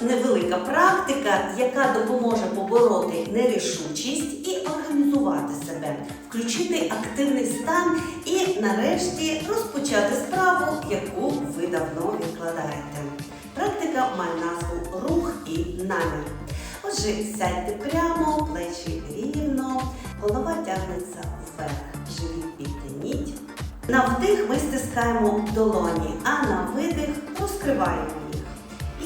невелика практика, яка допоможе побороти нерішучість і організувати себе, включити активний стан і нарешті розпочати справу, яку ви давно відкладаєте. Практика має назву рух і намір. Отже, сядьте прямо, плечі рівно, голова тягнеться вверх, живіт підтягніть. На вдих ми стискаємо долоні, а на видих розкриваємо.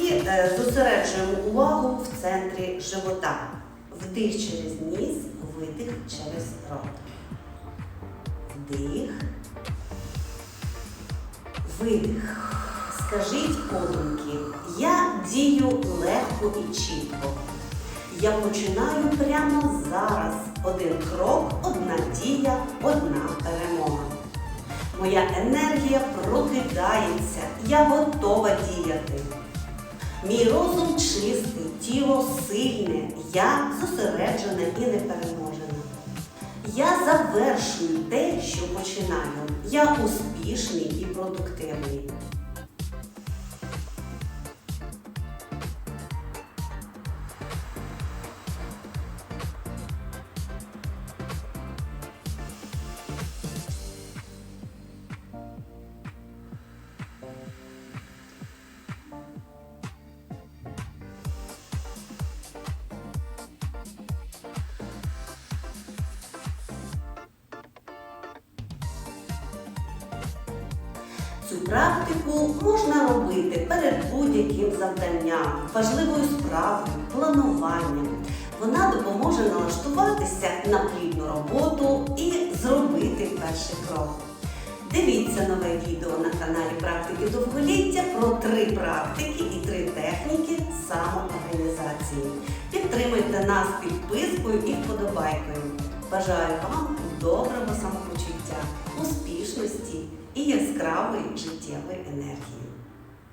І е, зосереджуємо увагу в центрі живота. Вдих через ніс, видих через рот. Вдих. Видих. Скажіть подумки, я дію легко і чітко. Я починаю прямо зараз. Один крок, одна дія, одна перемога. Моя енергія прокидається, я готова діяти. Мій розум чистий, тіло сильне, я зосереджена і непереможена. Я завершую те, що починаю. Я успішний і продуктивний. Цю практику можна робити перед будь-яким завданням, важливою справою, плануванням. Вона допоможе налаштуватися на плідну роботу і зробити перший крок. Дивіться нове відео на каналі Практики довголіття про три практики і три техніки самоорганізації. Підтримуйте нас підпискою і вподобайкою. Бажаю вам доброго самопочуття, успішності і яскравої життєвої енергії.